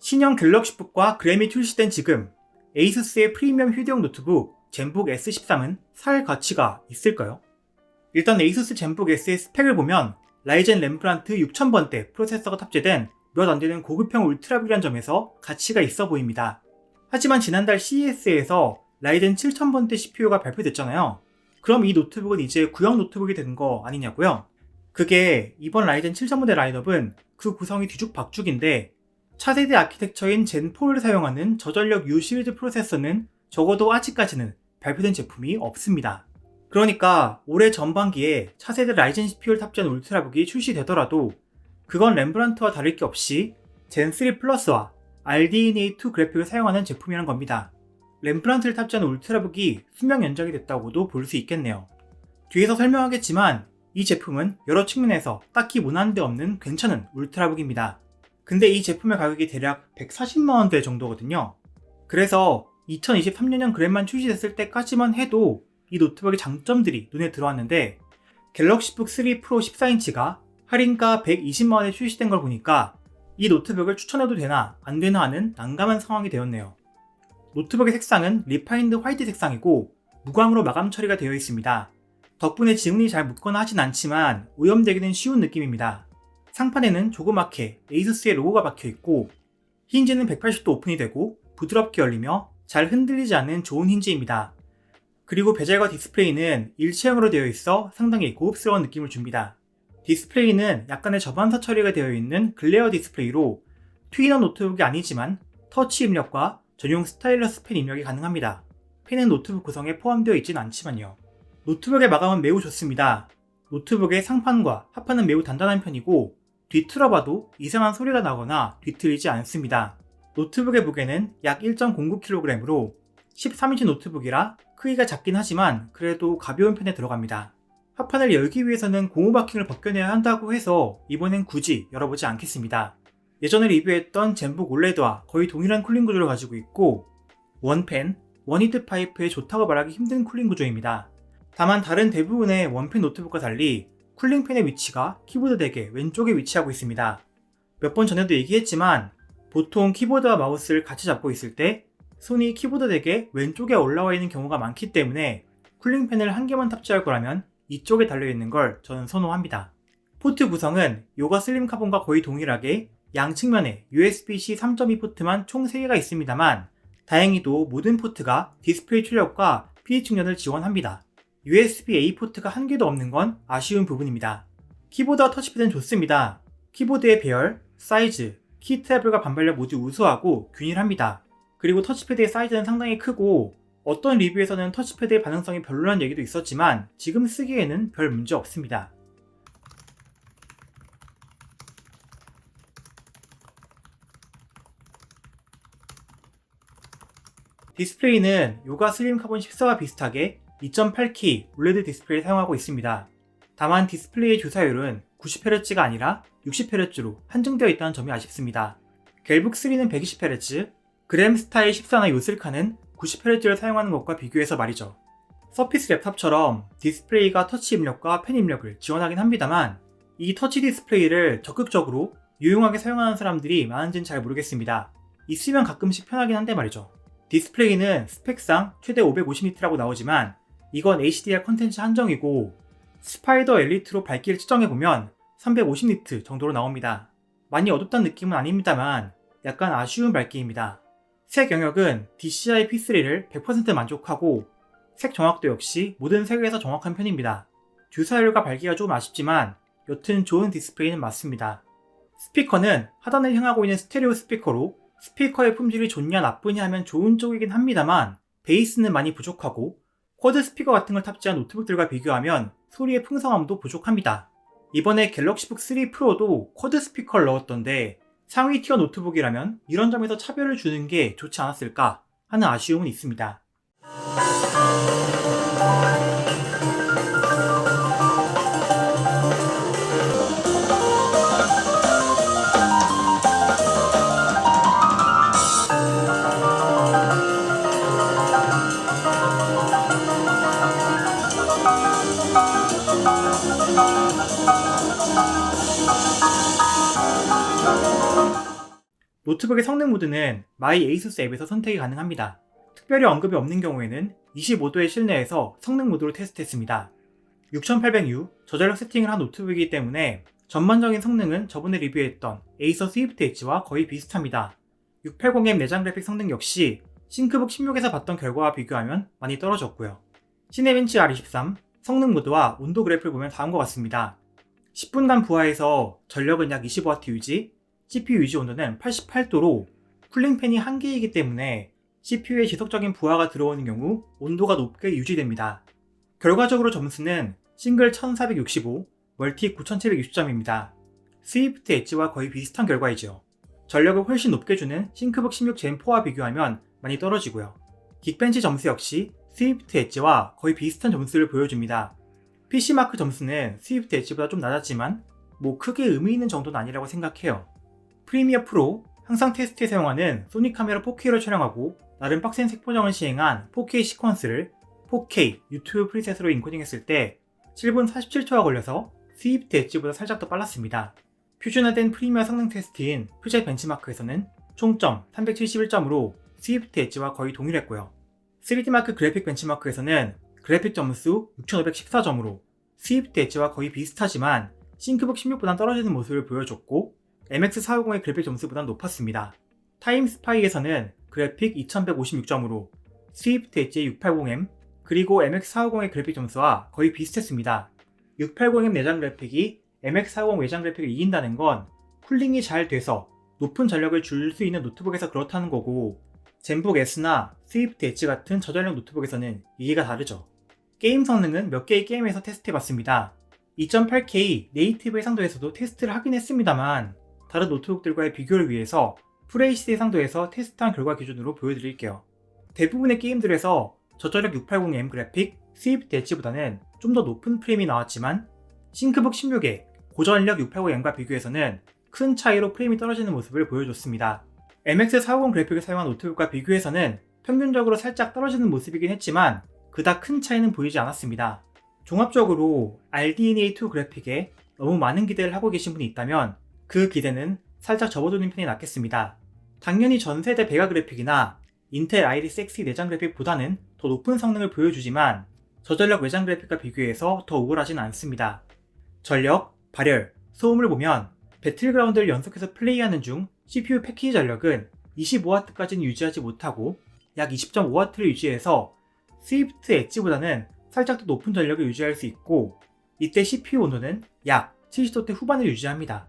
신형 갤럭시북과 그램이 출시된 지금 에이수스의 프리미엄 휴대용 노트북 젠북 S13은 살 가치가 있을까요? 일단 에이수스 젠북 S의 스펙을 보면 라이젠 램프란트 6000번대 프로세서가 탑재된 몇 안되는 고급형 울트라북이란 점에서 가치가 있어 보입니다. 하지만 지난달 CES에서 라이젠 7000번대 CPU가 발표됐잖아요. 그럼 이 노트북은 이제 구형 노트북이 된 거 아니냐고요? 그게 이번 라이젠 7000번대 라인업은 그 구성이 뒤죽박죽인데 차세대 아키텍처인 젠4를 사용하는 저전력 U 시리즈 프로세서는 적어도 아직까지는 발표된 제품이 없습니다. 그러니까 올해 전반기에 차세대 라이젠 CPU를 탑재한 울트라북이 출시되더라도 그건 램브란트와 다를 게 없이 젠3 플러스와 RDNA2 그래픽을 사용하는 제품이란 겁니다. 램브란트를 탑재한 울트라북이 수명 연장이 됐다고도 볼 수 있겠네요. 뒤에서 설명하겠지만 이 제품은 여러 측면에서 딱히 무난한 데 없는 괜찮은 울트라북입니다. 근데 이 제품의 가격이 대략 140만원대 정도거든요. 그래서 2023년형 그램만 출시됐을 때까지만 해도 이 노트북의 장점들이 눈에 들어왔는데 갤럭시북 3 프로 14인치가 할인가 120만원에 출시된 걸 보니까 이 노트북을 추천해도 되나 안 되나 하는 난감한 상황이 되었네요. 노트북의 색상은 리파인드 화이트 색상이고 무광으로 마감 처리가 되어 있습니다. 덕분에 지문이 잘 묻거나 하진 않지만 오염되기는 쉬운 느낌입니다. 상판에는 조그맣게 에이수스의 로고가 박혀 있고 힌지는 180도 오픈이 되고 부드럽게 열리며 잘 흔들리지 않는 좋은 힌지입니다. 그리고 베젤과 디스플레이는 일체형으로 되어 있어 상당히 고급스러운 느낌을 줍니다. 디스플레이는 약간의 저반사 처리가 되어 있는 글레어 디스플레이로 트위너 노트북이 아니지만 터치 입력과 전용 스타일러스 펜 입력이 가능합니다. 펜은 노트북 구성에 포함되어 있진 않지만요. 노트북의 마감은 매우 좋습니다. 노트북의 상판과 하판은 매우 단단한 편이고 뒤틀어봐도 이상한 소리가 나거나 뒤틀리지 않습니다. 노트북의 무게는 약 1.09kg으로 13인치 노트북이라 크기가 작긴 하지만 그래도 가벼운 편에 들어갑니다. 하판을 열기 위해서는 고무 바킹을 벗겨내야 한다고 해서 이번엔 굳이 열어보지 않겠습니다. 예전에 리뷰했던 젠북 올레드와 거의 동일한 쿨링 구조를 가지고 있고 원펜, 원히트 파이프에 좋다고 말하기 힘든 쿨링 구조입니다. 다만 다른 대부분의 원펜 노트북과 달리 쿨링팬의 위치가 키보드 덱의 왼쪽에 위치하고 있습니다. 몇 번 전에도 얘기했지만 보통 키보드와 마우스를 같이 잡고 있을 때 손이 키보드 덱의 왼쪽에 올라와 있는 경우가 많기 때문에 쿨링팬을 한 개만 탑재할 거라면 이쪽에 달려있는 걸 저는 선호합니다. 포트 구성은 요가 슬림 카본과 거의 동일하게 양측면에 USB-C 3.2 포트만 총 3개가 있습니다만 다행히도 모든 포트가 디스플레이 출력과 PD 충전을 지원합니다. USB-A 포트가 한 개도 없는 건 아쉬운 부분입니다. 키보드와 터치패드는 좋습니다. 키보드의 배열, 사이즈, 키 트래블과 반발력 모두 우수하고 균일합니다. 그리고 터치패드의 사이즈는 상당히 크고 어떤 리뷰에서는 터치패드의 반응성이 별로라는 얘기도 있었지만 지금 쓰기에는 별 문제 없습니다. 디스플레이는 요가 슬림 카본 14와 비슷하게 2.8K OLED 디스플레이를 사용하고 있습니다. 다만 디스플레이의 주사율은 90Hz가 아니라 60Hz로 한정되어 있다는 점이 아쉽습니다. 갤북 3는 120Hz, 그램 스타일 14나 요슬카는 90Hz를 사용하는 것과 비교해서 말이죠. 서피스 랩탑처럼 디스플레이가 터치 입력과 펜 입력을 지원하긴 합니다만 이 터치 디스플레이를 적극적으로 유용하게 사용하는 사람들이 많은지는 잘 모르겠습니다. 있으면 가끔씩 편하긴 한데 말이죠. 디스플레이는 스펙상 최대 550니트라고 나오지만 이건 HDR 컨텐츠 한정이고 스파이더 엘리트로 밝기를 측정해보면 350니트 정도로 나옵니다. 많이 어둡다는 느낌은 아닙니다만 약간 아쉬운 밝기입니다. 색 영역은 DCI P3를 100% 만족하고 색 정확도 역시 모든 색에서 정확한 편입니다. 주사율과 밝기가 조금 아쉽지만 여튼 좋은 디스플레이는 맞습니다. 스피커는 하단을 향하고 있는 스테레오 스피커로 스피커의 품질이 좋냐 나쁘냐 하면 좋은 쪽이긴 합니다만 베이스는 많이 부족하고 쿼드 스피커 같은 걸 탑재한 노트북들과 비교하면 소리의 풍성함도 부족합니다. 이번에 갤럭시북 3 프로도 쿼드 스피커를 넣었던데 상위 티어 노트북이라면 이런 점에서 차별을 주는 게 좋지 않았을까 하는 아쉬움은 있습니다. 노트북의 성능 모드는 마이 에이수스 앱에서 선택이 가능합니다. 특별히 언급이 없는 경우에는 25도의 실내에서 성능 모드로 테스트했습니다. 6800U 저전력 세팅을 한 노트북이기 때문에 전반적인 성능은 저번에 리뷰했던 에이서 스위프트 H와 거의 비슷합니다. 680M 내장 그래픽 성능 역시 싱크북 16에서 봤던 결과와 비교하면 많이 떨어졌고요. 시네벤치 R23, 성능 모드와 온도 그래프를 보면 다음과 같습니다. 10분간 부하해서 전력은 약 25W 유지, CPU 유지 온도는 88도로 쿨링팬이 한 개이기 때문에 CPU에 지속적인 부하가 들어오는 경우 온도가 높게 유지됩니다. 결과적으로 점수는 싱글 1465, 멀티 9760점입니다. 스위프트 엣지와 거의 비슷한 결과이죠. 전력을 훨씬 높게 주는 싱크북 16 젠4와 비교하면 많이 떨어지고요. 긱벤치 점수 역시 스위프트 엣지와 거의 비슷한 점수를 보여줍니다. PC마크 점수는 스위프트 엣지보다 좀 낮았지만 뭐 크게 의미 있는 정도는 아니라고 생각해요. 프리미어 프로 항상 테스트에 사용하는 소니 카메라 4K로 촬영하고 나름 빡센 색보정을 시행한 4K 시퀀스를 4K 유튜브 프리셋으로 인코딩했을 때 7분 47초가 걸려서 스위프트 엣지보다 살짝 더 빨랐습니다. 표준화된 프리미어 성능 테스트인 퓨제 벤치마크에서는 총점 371점으로 스위프트 엣지와 거의 동일했고요. 3D마크 그래픽 벤치마크에서는 그래픽 점수 6514점으로 스위프트 엣지와 거의 비슷하지만 싱크북 16보다 떨어지는 모습을 보여줬고 MX450의 그래픽 점수보다 높았습니다. 타임스파이에서는 그래픽 2156점으로 스위프트 엣지의 680M 그리고 MX450의 그래픽 점수와 거의 비슷했습니다. 680M 내장 그래픽이 MX450 외장 그래픽을 이긴다는 건 쿨링이 잘 돼서 높은 전력을 줄 수 있는 노트북에서 그렇다는 거고 젠북 S나 스위프트 엣지 같은 저전력 노트북에서는 이해가 다르죠. 게임 성능은 몇 개의 게임에서 테스트해봤습니다. 2.8K 네이티브 해상도에서도 테스트를 하긴 했습니다만 다른 노트북들과의 비교를 위해서 FHD 해상도에서 테스트한 결과 기준으로 보여드릴게요. 대부분의 게임들에서 저전력 680M 그래픽 스위프트 엣지보다는 좀 더 높은 프레임이 나왔지만 싱크북 16의 고전력 680M과 비교해서는 큰 차이로 프레임이 떨어지는 모습을 보여줬습니다. MX450 그래픽을 사용한 노트북과 비교해서는 평균적으로 살짝 떨어지는 모습이긴 했지만 그닥 큰 차이는 보이지 않았습니다. 종합적으로 RDNA2 그래픽에 너무 많은 기대를 하고 계신 분이 있다면 그 기대는 살짝 접어두는 편이 낫겠습니다. 당연히 전 세대 배가 그래픽이나 인텔 아이리스 X 내장 그래픽보다는 더 높은 성능을 보여주지만 저전력 외장 그래픽과 비교해서 더 우월하진 않습니다. 전력, 발열, 소음을 보면 배틀그라운드를 연속해서 플레이하는 중 CPU 패키지 전력은 25W까지는 유지하지 못하고 약 20.5W를 유지해서 스위프트 엣지보다는 살짝 더 높은 전력을 유지할 수 있고 이때 CPU 온도는 약 70도대 후반을 유지합니다.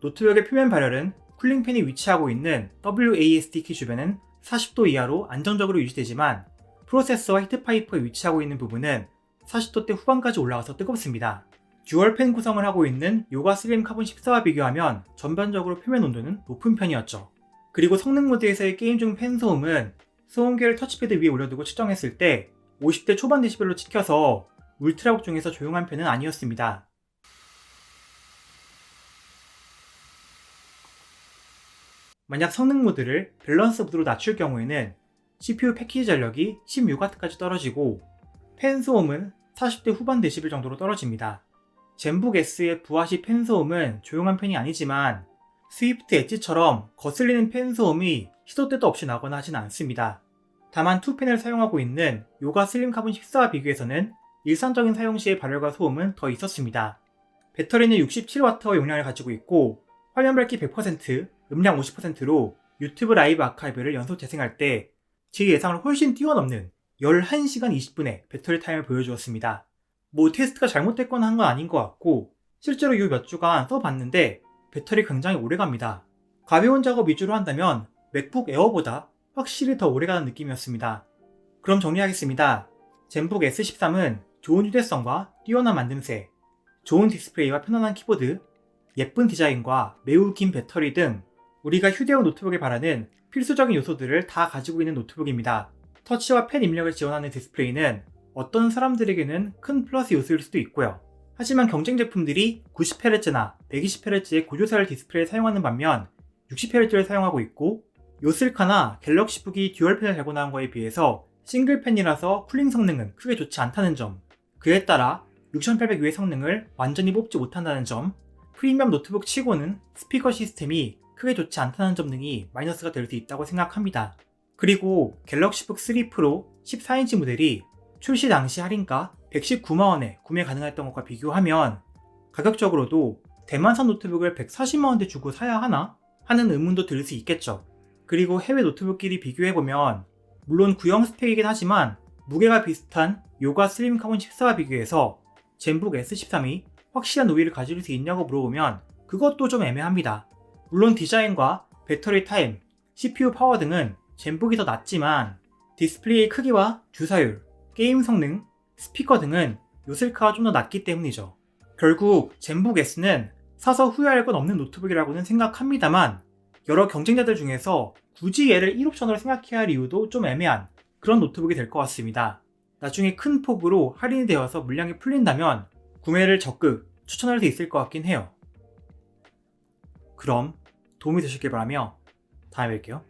노트북의 표면 발열은 쿨링팬이 위치하고 있는 WASD 키 주변은 40도 이하로 안정적으로 유지되지만 프로세서와 히트파이프에 위치하고 있는 부분은 40도대 후반까지 올라가서 뜨겁습니다. 듀얼 팬 구성을 하고 있는 요가 슬림 카본 14와 비교하면 전반적으로 표면 온도는 높은 편이었죠. 그리고 성능 모드에서의 게임 중 팬 소음은 소음계를 터치패드 위에 올려두고 측정했을 때 50대 초반 데시벨로 찍혀서 울트라북 중에서 조용한 편은 아니었습니다. 만약 성능 모드를 밸런스 모드로 낮출 경우에는 CPU 패키지 전력이 16W까지 떨어지고 팬 소음은 40대 후반 데시벨 정도로 떨어집니다. 젠북 S의 부하시 팬 소음은 조용한 편이 아니지만 스위프트 엣지처럼 거슬리는 팬 소음이 시도 때도 없이 나거나 하진 않습니다. 다만 투펜을 사용하고 있는 요가 슬림 카본 14와 비교해서는 일상적인 사용 시의 발열과 소음은 더 있었습니다. 배터리는 67W 용량을 가지고 있고 화면 밝기 100%, 음량 50%로 유튜브 라이브 아카이브를 연속 재생할 때 제 예상을 훨씬 뛰어넘는 11시간 20분의 배터리 타임을 보여주었습니다. 뭐 테스트가 잘못됐거나 한 건 아닌 것 같고 실제로 이몇 주간 써봤는데 배터리 굉장히 오래 갑니다. 가벼운 작업 위주로 한다면 맥북 에어보다 확실히 더 오래가는 느낌이었습니다. 그럼 정리하겠습니다. 젠북 S13은 좋은 휴대성과 뛰어난 만듦새, 좋은 디스플레이와 편안한 키보드, 예쁜 디자인과 매우 긴 배터리 등 우리가 휴대용 노트북에 바라는 필수적인 요소들을 다 가지고 있는 노트북입니다. 터치와 펜 입력을 지원하는 디스플레이는 어떤 사람들에게는 큰 플러스 요소일 수도 있고요. 하지만 경쟁 제품들이 90Hz나 120Hz의 고조사율 디스플레이를 사용하는 반면 60Hz를 사용하고 있고 요슬카나 갤럭시북이 듀얼펜을 달고 나온 거에 비해서 싱글펜이라서 쿨링 성능은 크게 좋지 않다는 점 그에 따라 6800U의 성능을 완전히 뽑지 못한다는 점 프리미엄 노트북 치고는 스피커 시스템이 크게 좋지 않다는 점 등이 마이너스가 될 수 있다고 생각합니다. 그리고 갤럭시북 3 프로 14인치 모델이 출시 당시 할인가 119만원에 구매 가능했던 것과 비교하면 가격적으로도 대만산 노트북을 140만원대 주고 사야 하나? 하는 의문도 들 수 있겠죠. 그리고 해외 노트북끼리 비교해보면 물론 구형 스펙이긴 하지만 무게가 비슷한 요가 슬림 카본 14와 비교해서 젠북 S13이 확실한 우위를 가질 수 있냐고 물어보면 그것도 좀 애매합니다. 물론 디자인과 배터리 타임, CPU 파워 등은 젠북이 더 낫지만 디스플레이 크기와 주사율, 게임 성능, 스피커 등은 요슬카가 좀더 낫기 때문이죠. 결국 젠북 S는 사서 후회할 건 없는 노트북이라고는 생각합니다만 여러 경쟁자들 중에서 굳이 얘를 1옵션으로 생각해야 할 이유도 좀 애매한 그런 노트북이 될 것 같습니다. 나중에 큰 폭으로 할인이 되어서 물량이 풀린다면 구매를 적극 추천할 수 있을 것 같긴 해요. 그럼 도움이 되셨길 바라며 다음에 뵐게요.